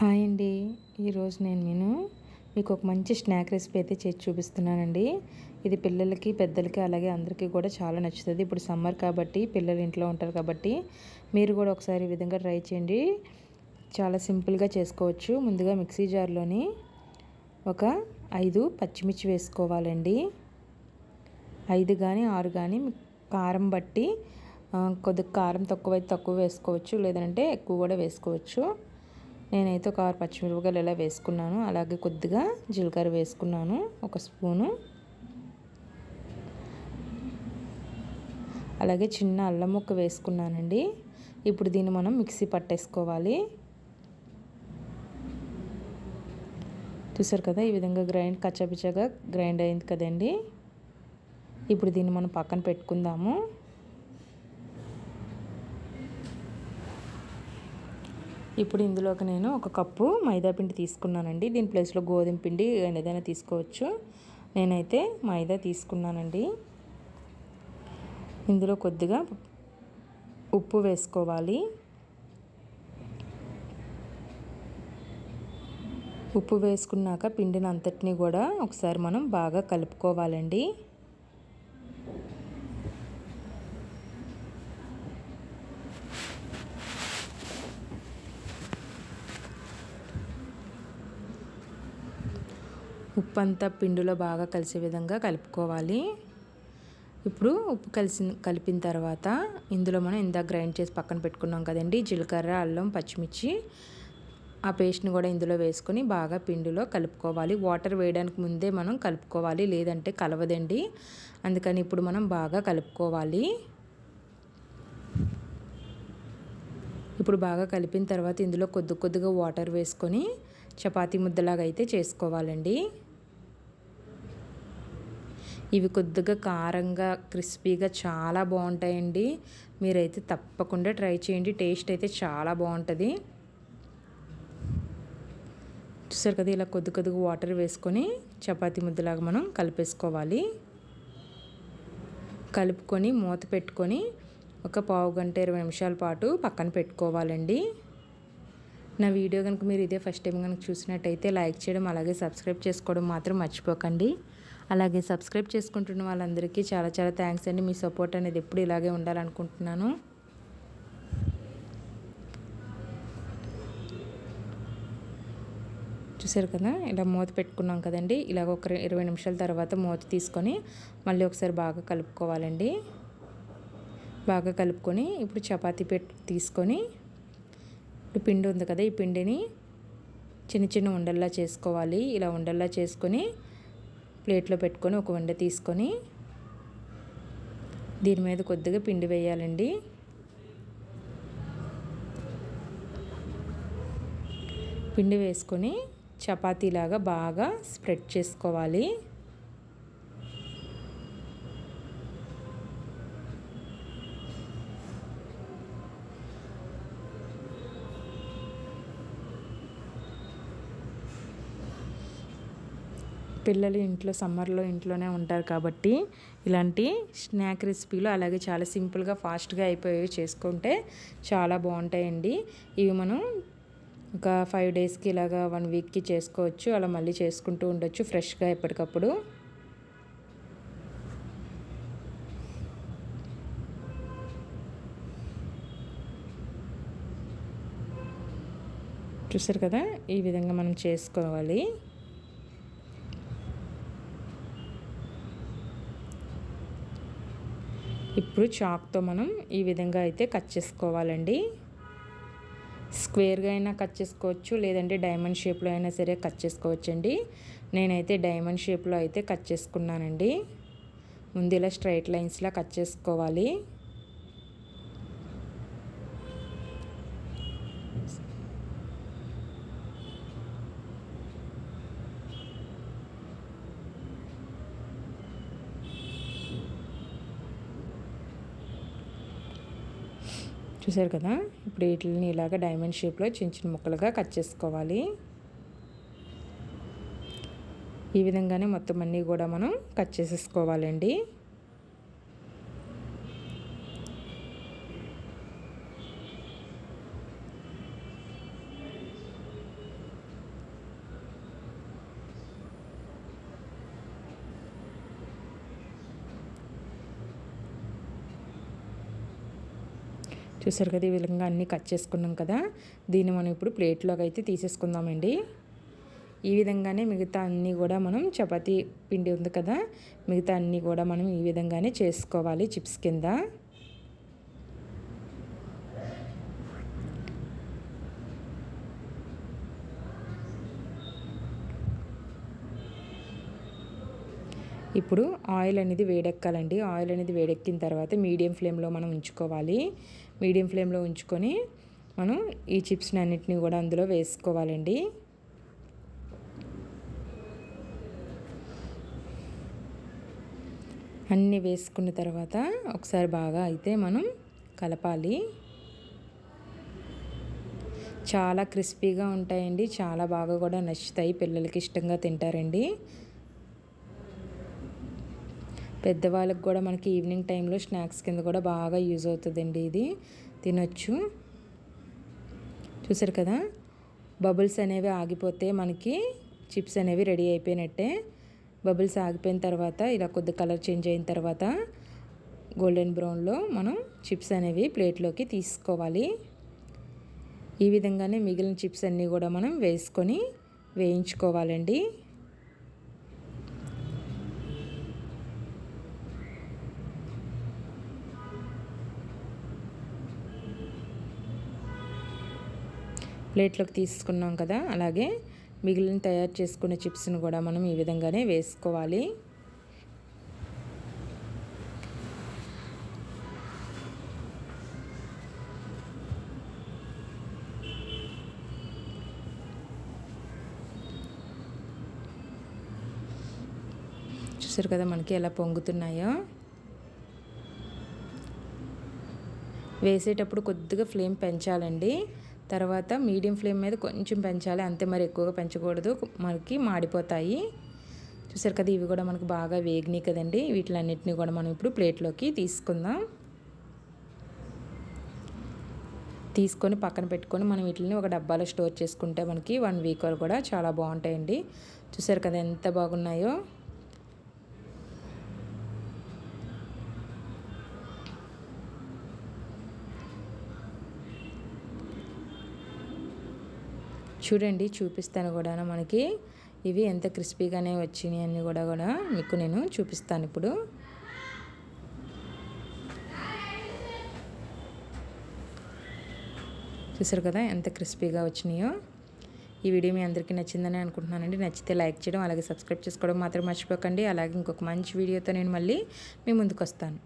Hi అండి. ఈరోజు నేను నేను మీకు ఒక మంచి స్నాక్ రెసిపీ అయితే చేసి చూపిస్తున్నానండి. ఇది పిల్లలకి పెద్దలకి అలాగే అందరికీ కూడా చాలా నచ్చుతుంది. ఇప్పుడు సమ్మర్ కాబట్టి పిల్లలు ఇంట్లో ఉంటారు కాబట్టి మీరు కూడా ఒకసారి ఈ విధంగా ట్రై చేయండి. చాలా సింపుల్గా చేసుకోవచ్చు. ముందుగా మిక్సీ జార్లోని ఒక ఐదు పచ్చిమిర్చి వేసుకోవాలండి. ఐదు కానీ ఆరు కానీ కారం బట్టి కొద్దిగా కారం తక్కువైతే తక్కువ వేసుకోవచ్చు. లేదంటే ఎక్కువ కూడా వేసుకోవచ్చు. నేనైతే ఒక ఆరు పచ్చిమిరపకాయలు ఇలా వేసుకున్నాను. అలాగే కొద్దిగా జీలకర్ర వేసుకున్నాను. ఒక స్పూను. అలాగే చిన్న అల్లం ముక్క వేసుకున్నానండి. ఇప్పుడు దీన్ని మనం మిక్సీ పట్టేసుకోవాలి. చూసారు కదా ఈ విధంగా గ్రైండ్ కచ్చాపిచ్చగా గ్రైండ్ అయింది కదండి. ఇప్పుడు దీన్ని మనం పక్కన పెట్టుకుందాము. ఇప్పుడు ఇందులోకి నేను ఒక కప్పు మైదా పిండి తీసుకున్నానండి. దీని ప్లేస్లో గోధుమ పిండి ఏదైనా తీసుకోవచ్చు. నేనైతే మైదా తీసుకున్నానండి. ఇందులో కొద్దిగా ఉప్పు వేసుకోవాలి. ఉప్పు వేసుకున్నాక పిండిని అంతటినీ కూడా ఒకసారి మనం బాగా కలుపుకోవాలండి. ఉప్పు అంతా పిండిలో బాగా కలిసే విధంగా కలుపుకోవాలి. ఇప్పుడు ఉప్పు కలిసి కలిపిన తర్వాత ఇందులో మనం ఇందాక గ్రైండ్ చేసి పక్కన పెట్టుకున్నాం కదండి జీలకర్ర అల్లం పచ్చిమిర్చి. ఆ పేస్ట్ని కూడా ఇందులో వేసుకొని బాగా పిండిలో కలుపుకోవాలి. వాటర్ వేయడానికి ముందే మనం కలుపుకోవాలి లేదంటే కలవదండి. అందుకని ఇప్పుడు మనం బాగా కలుపుకోవాలి. ఇప్పుడు బాగా కలిపిన తర్వాత ఇందులో కొద్ది కొద్దిగా వాటర్ వేసుకొని చపాతీ ముద్దలాగా అయితే చేసుకోవాలండి. ఇవి కొద్దిగా కారంగా క్రిస్పీగా చాలా బాగుంటాయండి. మీరైతే తప్పకుండా ట్రై చేయండి. టేస్ట్ అయితే చాలా బాగుంటుంది. చూసారు కదా ఇలా కొద్ది కొద్దిగా వాటర్ వేసుకొని చపాతీ ముద్దలాగా మనం కలిపేసుకోవాలి. కలుపుకొని మూత పెట్టుకొని ఒక పావు గంట ఇరవై నిమిషాల పాటు పక్కన పెట్టుకోవాలండి. నా వీడియో కనుక మీరు ఇదే ఫస్ట్ టైం కనుక చూసినట్టయితే లైక్ చేయడం అలాగే సబ్స్క్రైబ్ చేసుకోవడం మాత్రం మర్చిపోకండి. అలాగే సబ్స్క్రైబ్ చేసుకుంటున్న వాళ్ళందరికీ చాలా చాలా థ్యాంక్స్ అండి. మీ సపోర్ట్ అనేది ఎప్పుడు ఇలాగే ఉండాలనుకుంటున్నాను. చూసారు కదా? ఇలా మూత పెట్టుకున్నాం కదండి. ఇలాగ ఒక ఇరవై నిమిషాల తర్వాత మూత తీసుకొని మళ్ళీ ఒకసారి బాగా కలుపుకోవాలండి. బాగా కలుపుకొని ఇప్పుడు చపాతీ పెట్టి తీసుకొని ఇప్పుడు పిండి ఉంది కదా ఈ పిండిని చిన్న చిన్న ఉండల్లా చేసుకోవాలి. ఇలా ఉండల్లా చేసుకొని ప్లేట్లో పెట్టుకొని ఒక వండ తీసుకొని దీని మీద కొద్దిగా పిండి వేయాలండి. పిండి వేసుకొని చపాతీలాగా బాగా స్ప్రెడ్ చేసుకోవాలి. పిల్లలు ఇంట్లో సమ్మర్లో ఇంట్లోనే ఉంటారు కాబట్టి ఇలాంటి స్నాక్ రెసిపీలు అలాగే చాలా సింపుల్గా ఫాస్ట్గా అయిపోయేవి చేసుకుంటే చాలా బాగుంటాయండి. ఇవి మనం ఒక ఫైవ్ డేస్కి ఇలాగా వన్ వీక్కి చేసుకోవచ్చు అలా మళ్ళీ చేసుకుంటూ ఉండొచ్చు ఫ్రెష్గా ఎప్పటికప్పుడు. చూసారు కదా? ఈ విధంగా మనం చేసుకోవాలి. ఇప్పుడు చాక్తో మనం ఈ విధంగా అయితే కట్ చేసుకోవాలండి. స్క్వేర్గా అయినా కట్ చేసుకోవచ్చు లేదంటే డైమండ్ షేప్లో అయినా సరే కట్ చేసుకోవచ్చండి. నేనైతే డైమండ్ షేప్లో అయితే కట్ చేసుకున్నానండి. ముందు ఇలా స్ట్రైట్ లైన్స్లా కట్ చేసుకోవాలి. చూసారు కదా? ఇప్పుడు వీటిని ఇలాగ డైమండ్ షేప్లో చిన్న చిన్న ముక్కలుగా కట్ చేసుకోవాలి. ఈ విధంగానే మొత్తం అన్నీ కూడా మనం కట్ చేసేసుకోవాలండి. చూసారు కదా ఈ విధంగా అన్నీ కట్ చేసుకున్నాం కదా. దీన్ని మనం ఇప్పుడు ప్లేట్లోకి అయితే తీసేసుకుందామండి. ఈ విధంగానే మిగతా అన్నీ కూడా మనం చపాతీ పిండి ఉంది కదా. మిగతా అన్నీ కూడా మనం ఈ విధంగానే చేసుకోవాలి చిప్స్ కింద. ఇప్పుడు ఆయిల్ అనేది వేడెక్కాలండి. ఆయిల్ అనేది వేడెక్కిన తర్వాత మీడియం ఫ్లేమ్లో మనం ఉంచుకోవాలి. మీడియం ఫ్లేమ్లో ఉంచుకొని మనం ఈ చిప్స్ని అన్నిటినీ కూడా అందులో వేసుకోవాలండి. అన్నీ వేసుకున్న తర్వాత ఒకసారి బాగా అయితే మనం కలపాలి. చాలా క్రిస్పీగా ఉంటాయండి. చాలా బాగా కూడా నచ్చుతాయి. పిల్లలకి ఇష్టంగా తింటారండి. పెద్దవాళ్ళకి కూడా మనకి ఈవినింగ్ టైంలో స్నాక్స్ కింద కూడా బాగా యూజ్ అవుతుందండి ఇది. తినొచ్చు. చూసారు కదా? బబుల్స్ అనేవి ఆగిపోతే మనకి చిప్స్ అనేవి రెడీ అయిపోయినట్టే. బబుల్స్ ఆగిపోయిన తర్వాత ఇలా కొద్ది కలర్ చేంజ్ అయిన తర్వాత గోల్డెన్ బ్రౌన్లో మనం చిప్స్ అనేవి ప్లేట్లోకి తీసుకోవాలి. ఈ విధంగానే మిగిలిన చిప్స్ అన్నీ కూడా మనం వేసుకొని వేయించుకోవాలండి. ప్లేట్లోకి తీసుకున్నాం కదా అలాగే మిగిలిన తయారు చేసుకున్న చిప్స్ని కూడా మనం ఈ విధంగానే వేసుకోవాలి. చూసారు కదా మనకి ఎలా పొంగుతున్నాయో? వేసేటప్పుడు కొద్దిగా ఫ్లేమ్ పెంచాలండి. తర్వాత మీడియం ఫ్లేమ్ మీద కొంచెం పెంచాలి. అంతే మరి ఎక్కువగా పెంచకూడదు. మనకి మాడిపోతాయి. చూసారు కదా ఇవి కూడా మనకు బాగా వేగినాయి కదండి. వీటిలన్నిటిని కూడా మనం ఇప్పుడు ప్లేట్లోకి తీసుకుందాం. తీసుకొని పక్కన పెట్టుకొని మనం వీటిని ఒక డబ్బాలో స్టోర్ చేసుకుంటే మనకి వన్ వీక్ వరకు కూడా చాలా బాగుంటాయండి. చూసారు కదా ఎంత బాగున్నాయో. చూడండి చూపిస్తాను కూడా మనకి. ఇవి ఎంత క్రిస్పీగానే వచ్చినాయి అన్నీ కూడా కూడా మీకు నేను చూపిస్తాను ఇప్పుడు. చూసారు కదా ఎంత క్రిస్పీగా వచ్చినాయో. ఈ వీడియో మీ అందరికీ నచ్చిందని అనుకుంటున్నానండి. నచ్చితే లైక్ చేయడం అలాగే సబ్స్క్రైబ్ చేసుకోవడం మాత్రం మర్చిపోకండి. అలాగే ఇంకొక మంచి వీడియోతో నేను మళ్ళీ మీ ముందుకు వస్తాను.